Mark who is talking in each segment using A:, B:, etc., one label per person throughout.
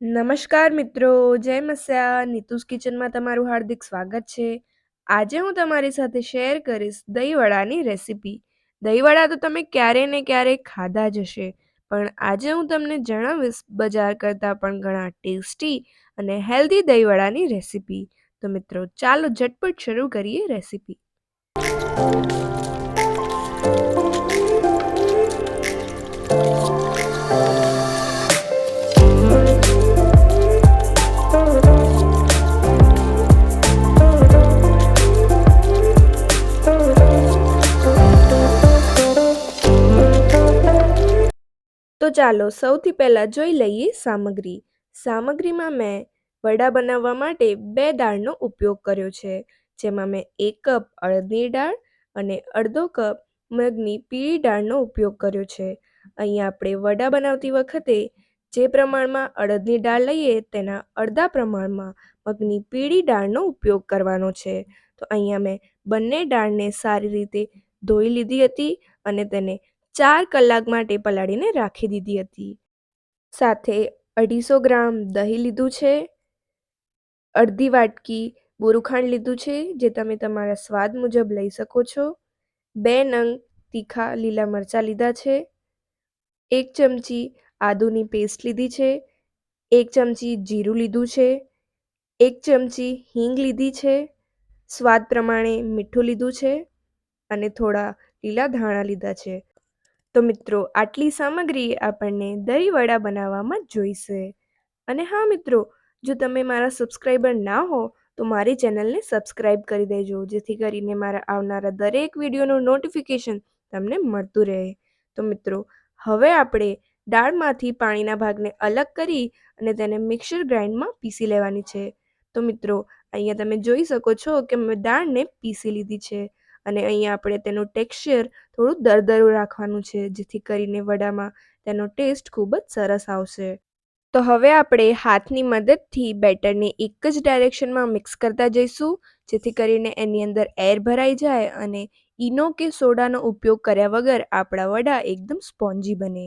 A: નમસ્કાર મિત્રો, જય મસ્યા. નીતુસ કિચનમાં તમારું હાર્દિક સ્વાગત છે. આજે હું તમારી સાથે શેર કરીશ દહીંવડાની રેસીપી. દહીંવડા તો તમે ક્યારે ને ક્યારે ખાધા જ હશે, પણ આજે હું તમને જણાવીશ બજાર કરતાં પણ ઘણા ટેસ્ટી અને હેલ્ધી દહીંવડાની રેસીપી. તો મિત્રો, ચાલો ઝટપટ શરૂ કરીએ રેસીપી. ચાલો સૌથી પહેલાં જોઈ લઈએ સામગ્રી. સામગ્રીમાં મેં વડા બનાવવા માટે બે દાળનો ઉપયોગ કર્યો છે. જેમાં મેં એક કપ અડદની દાળ અને અડધો કપ મગની પીળી દાળનો ઉપયોગ કર્યો છે. અહીંયા આપણે વડા બનાવતી વખતે જે પ્રમાણમાં અડદની દાળ લઈએ તેના અડધા પ્રમાણમાં મગની પીળી દાળનો ઉપયોગ કરવાનો છે. તો અહીંયા મેં બંને દાળને સારી રીતે ધોઈ લીધી હતી અને તેને ચાર કલાક માટે પલાળીને રાખી દીધી હતી. સાથે અઢીસો ગ્રામ દહીં લીધું છે, અડધી વાટકી બોરુખાંડ લીધું છે, જે તમે તમારા સ્વાદ મુજબ લઈ શકો છો. બે નંગ તીખા લીલા મરચાં લીધા છે, એક ચમચી આદુની પેસ્ટ લીધી છે, એક ચમચી જીરું લીધું છે, એક ચમચી હિંગ લીધી છે, સ્વાદ પ્રમાણે મીઠું લીધું છે અને થોડા લીલા ધાણા લીધા છે. તો મિત્રો, આટલી સામગ્રી આપણને દહીંવડા બનાવવામાં જોઈશે. અને હા મિત્રો, જો તમે મારા સબસ્ક્રાઈબર ના હો, તો મારી ચેનલને સબસ્ક્રાઈબ કરી દેજો, જેથી કરીને મારા આવનારા દરેક વિડીયોનું નોટિફિકેશન તમને મળતું રહે. તો મિત્રો, હવે આપણે દાળમાંથી પાણીના ભાગને અલગ કરી અને તેને મિક્સર ગ્રાઇન્ડમાં પીસી લેવાની છે. તો મિત્રો, અહીંયા તમે જોઈ શકો છો કે મેં દાળને પીસી લીધી છે. અને અહીંયા આપણે તેનું ટેક્સચર થોડું દરદરું રાખવાનું છે, જેથી કરીને વડામાં તેનો ટેસ્ટ ખૂબ જ સરસ આવશે. તો હવે આપણે હાથની મદદથી બેટરને એક જ ડાયરેક્શનમાં મિક્સ કરતા જઈશું, જેથી કરીને એની અંદર એર ભરાઈ જાય અને ઈનો કે સોડાનો ઉપયોગ કર્યા વગર આપણા વડા એકદમ સ્પોન્જી બને.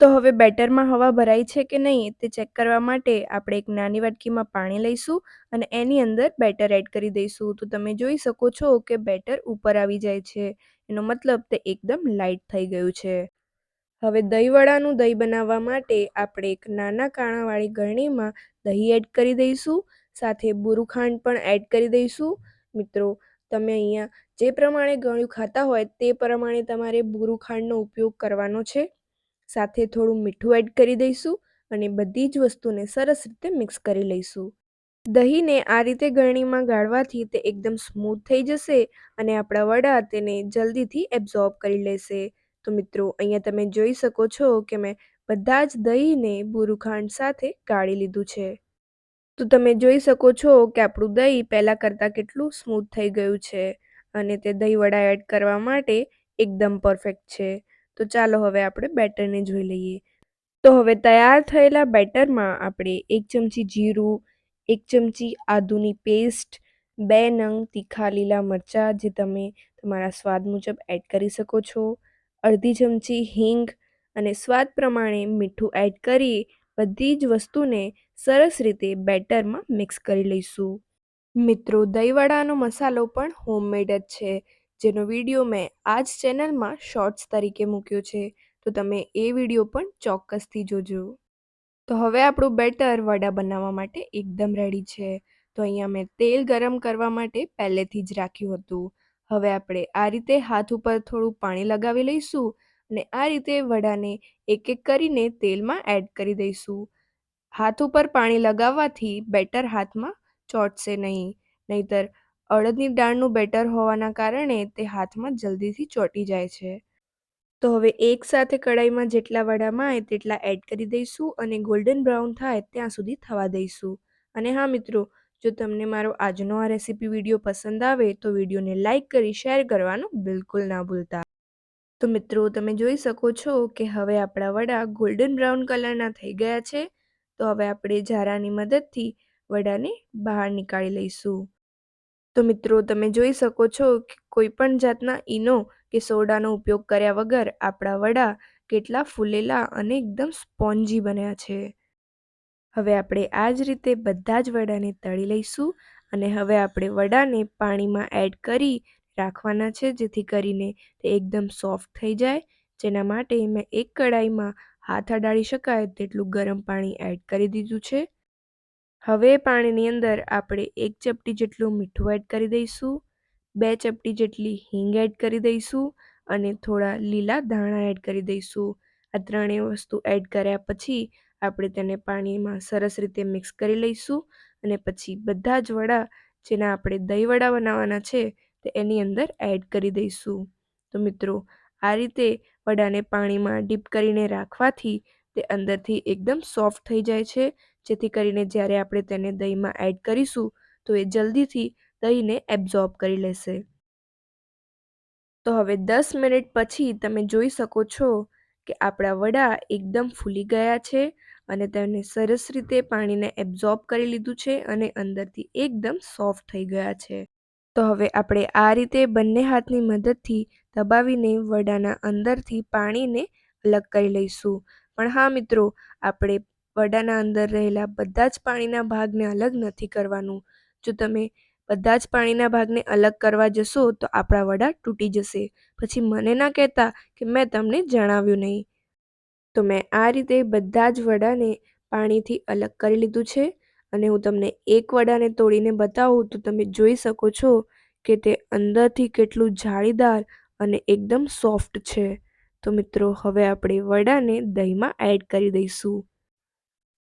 A: તો હવે બેટરમાં હવા ભરાઈ છે કે નહીં તે ચેક કરવા માટે આપણે એક નાની વાટકીમાં પાણી લઈશું અને એની અંદર બેટર એડ કરી દઈશું. તો તમે જોઈ શકો છો કે બેટર ઉપર આવી જાય છે. એનો મતલબ તે એકદમ લાઇટ થઈ ગયું છે. હવે દહીંવડાનું દહીં બનાવવા માટે આપણે એક નાના કાણાવાળી ગરણીમાં દહીં એડ કરી દઈશું. સાથે બુરુખાંડ પણ એડ કરી દઈશું. મિત્રો, તમે અહીંયા જે પ્રમાણે ગળ્યું ખાતા હોય તે પ્રમાણે તમારે બુરુખાંડનો ઉપયોગ કરવાનો છે. સાથે થોડું મીઠું એડ કરી દઈશું અને બધી જ વસ્તુને સરસ રીતે મિક્સ કરી લઈશું. દહીંને આ રીતે ગરણીમાં ગાળવાથી તે એકદમ સ્મૂથ થઈ જશે અને આપણા વડા તેને જલ્દીથી એબ્ઝોર્બ કરી લેશે. તો મિત્રો, અહીંયા તમે જોઈ શકો છો કે મેં બધા જ દહીંને બુરુખાંડ સાથે ગાળી લીધું છે. તો તમે જોઈ શકો છો કે આપણું દહીં પહેલાં કરતાં કેટલું સ્મૂથ થઈ ગયું છે અને તે દહીં વડા એડ કરવા માટે એકદમ પરફેક્ટ છે. તો ચાલો હવે આપણે બેટરને જોઈ લઈએ. તો હવે તૈયાર થયેલા બેટરમાં આપણે એક ચમચી જીરું, એક ચમચી આદુની પેસ્ટ, બે નંગ તીખા લીલા મરચાં જે તમે તમારા સ્વાદ મુજબ એડ કરી શકો છો, અડધી ચમચી હિંગ અને સ્વાદ પ્રમાણે મીઠું એડ કરી બધી જ વસ્તુને સરસ રીતે બેટરમાં મિક્સ કરી લઈશું. મિત્રો, દહીંવડાનો મસાલો પણ હોમમેડ જ છે. જેનો વીડિયો મેં આ જ ચેનલમાં શોર્ટ્સ તરીકે મૂક્યો છે, તો તમે એ વીડિયો પણ ચોક્કસથી જોજો. તો હવે આપણું બેટર વડા બનાવવા માટે એકદમ રેડી છે. તો અહીંયા મેં તેલ ગરમ કરવા માટે પહેલેથી જ રાખ્યું હતું. હવે આપણે આ રીતે હાથ ઉપર થોડું પાણી લગાવી લઈશું અને આ રીતે વડાને એક એક કરીને તેલમાં એડ કરી દઈશું. હાથ ઉપર પાણી લગાવવાથી બેટર હાથમાં ચોંટશે નહીં. નહીતર અડદની દાળનું બેટર હોવાના કારણે તે હાથમાં જલ્દીથી ચોંટી જાય છે. તો હવે એકસાથે કડાઈમાં જેટલા વડામાં આવે તેટલા એડ કરી દઈશું અને ગોલ્ડન બ્રાઉન થાય ત્યાં સુધી થવા દઈશું. અને હા મિત્રો, જો તમને મારો આજનો આ રેસીપી વીડિયો પસંદ આવે તો વિડીયોને લાઇક કરી, શેર કરવાનું બિલકુલ ના ભૂલતા. તો મિત્રો, તમે જોઈ શકો છો કે હવે આપણા વડા ગોલ્ડન બ્રાઉન કલરના થઈ ગયા છે. તો હવે આપણે ઝારાની મદદથી વડાને બહાર નીકાળી લઈશું. તો મિત્રો, તમે જોઈ શકો છો કે કોઈ પણ જાતના ઈનો કે સોડાનો ઉપયોગ કર્યા વગર આપણા વડા કેટલા ફૂલેલા અને એકદમ સ્પોન્જી બન્યા છે. હવે આપણે આ જ રીતે બધા જ વડાને તળી લઈશું અને હવે આપણે વડાને પાણીમાં એડ કરી રાખવાના છે, જેથી કરીને તે એકદમ સોફ્ટ થઈ જાય. જેના માટે મેં એક કડાઈમાં હાથ અડાડી શકાય તેટલું ગરમ પાણી એડ કરી દીધું છે. હવે પાણીની અંદર આપણે એક ચપટી જેટલું મીઠું એડ કરી દઈશું, બે ચપટી જેટલી હિંગ એડ કરી દઈશું અને થોડા લીલા ધાણા એડ કરી દઈશું. આ ત્રણેય વસ્તુ એડ કર્યા પછી આપણે તેને પાણીમાં સરસ રીતે મિક્સ કરી લઈશું અને પછી બધા જ વડા જેના આપણે દહીં વડા બનાવવાના છે તે એની અંદર એડ કરી દઈશું. તો મિત્રો, આ રીતે વડાને પાણીમાં ડીપ કરીને રાખવાથી તે અંદરથી એકદમ સોફ્ટ થઈ જાય છે જેથી કરીને જ્યારે આપણે તેને દહીંમાં એડ કરીશું, તો એ જલ્દીથી દહીંને એબ્ઝોર્બ કરી લેશે. તો હવે દસ મિનિટ પછી તમે જોઈ શકો છો કે આપણા વડા એકદમ ફૂલી ગયા છે અને તેને સરસ રીતે પાણીને એબ્ઝોર્બ કરી લીધું છે અને અંદરથી એકદમ સોફ્ટ થઈ ગયા છે. તો હવે આપણે આ રીતે બંને હાથની મદદથી દબાવીને વડાના અંદરથી પાણીને અલગ કરી લઈશું. પણ હા મિત્રો, આપણે વડાના અંદર રહેલા બધા જ પાણીના ભાગને અલગ નથી કરવાનું. જો તમે બધા જ પાણીના ભાગને અલગ કરવા જશો, તો આપણા વડા તૂટી જશે. પછી મને ના કહેતા કે મેં તમને જણાવ્યું નહીં. તો મેં આ રીતે બધા જ વડાને પાણીથી અલગ કરી લીધું છે. અને હું તમને એક વડાને તોડીને બતાવું, તો તમે જોઈ શકો છો કે તે અંદરથી કેટલું જાળીદાર અને એકદમ સોફ્ટ છે. તો મિત્રો, હવે આપણે વડાને દહીંમાં એડ કરી દઈશું.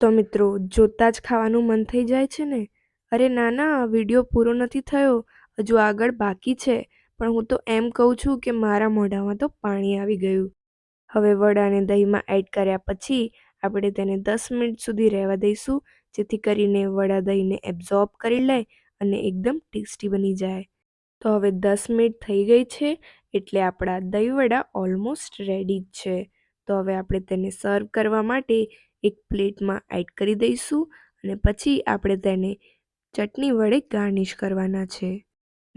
A: તો મિત્રો, જોતાં જ ખાવાનું મન થઈ જાય છે ને? અરે ના ના, વીડિયો પૂરો નથી થયો. હજુ આગળ બાકી છે. પણ હું તો એમ કહું છું કે મારા મોઢામાં તો પાણી આવી ગયું. હવે વડાને દહીંમાં એડ કર્યા પછી આપણે તેને દસ મિનિટ સુધી રહેવા દઈશું, જેથી કરીને વડા દહીંને એબ્ઝોર્બ કરી લે અને એકદમ ટેસ્ટી બની જાય. તો હવે દસ મિનિટ થઈ ગઈ છે, એટલે આપણા દહીં વડા ઓલમોસ્ટ રેડી જ છે. તો હવે આપણે તેને સર્વ કરવા માટે એક પ્લેટમાં એડ કરી દઈશું અને પછી આપણે તેને ચટણી વડે ગાર્નિશ કરવાના છે.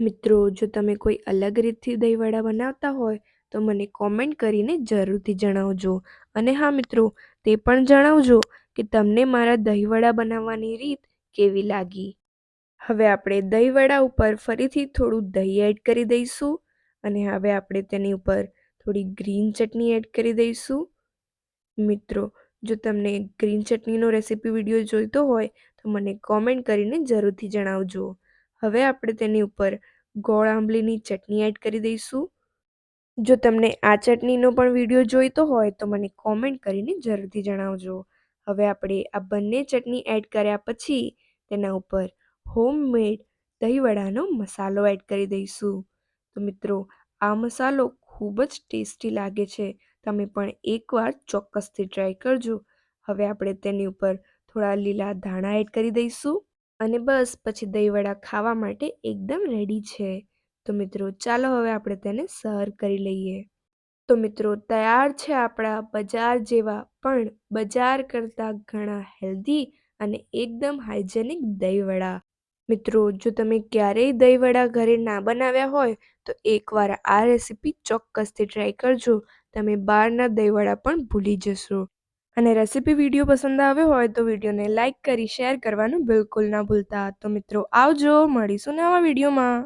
A: મિત્રો, જો તમે કોઈ અલગ રીતથી દહીંવડા બનાવતા હોય, તો મને કોમેન્ટ કરીને જરૂરથી જણાવજો. અને હા, મિત્રો, તે પણ જણાવજો કે તમને મારા દહીંવડા બનાવવાની રીત કેવી લાગી. હવે આપણે દહીંવડા ઉપર ફરીથી થોડું દહીં એડ કરી દઈશું અને હવે આપણે તેની ઉપર થોડી ગ્રીન ચટણી એડ કરી દઈશું. મિત્રો, જો તમને ગ્રીન ચટણીનો રેસીપી વીડિયો જોઈતો હોય, તો મને કોમેન્ટ કરીને જરૂરથી જણાવજો. હવે આપણે તેની ઉપર ગોળ આંબલીની ચટણી એડ કરી દઈશું. જો તમને આ ચટણીનો પણ વીડિયો જોઈતો હોય, તો મને કોમેન્ટ કરીને જરૂરથી જણાવજો. હવે આપણે આ બંને ચટણી એડ કર્યા પછી, તેના ઉપર હોમમેડ દહીંવડાનો મસાલો એડ કરી દઈશું. તો મિત્રો, આ મસાલો ખૂબ જ ટેસ્ટી લાગે છે. તમે પણ એકવાર ચોક્કસથી ટ્રાય કરજો. હવે આપણે તેની ઉપર થોડા લીલા ધાણા એડ કરી દઈશું અને બસ પછી દહીંવડા ખાવા માટે એકદમ રેડી છે. તો મિત્રો, ચાલો હવે આપણે તેને સર્વ કરી લઈએ. તો મિત્રો, તૈયાર છે આપણા બજાર જેવા, પણ બજાર કરતાં ઘણા હેલ્ધી અને એકદમ હાઇજેનિક દહીંવડા. મિત્રો, જો તમે ક્યારેય દહીંવડા ઘરે ના બનાવ્યા હોય, તો એકવાર આ રેસીપી ચોક્કસથી ટ્રાય કરજો. તમે બહારના દહીંવડા પણ ભૂલી જશો. અને રેસીપી વીડિયો પસંદ આવ્યો હોય, તો વિડીયોને લાઇક કરી શેર કરવાનું બિલકુલ ના ભૂલતા. તો મિત્રો, આવજો, મળીશું નવા વિડીયોમાં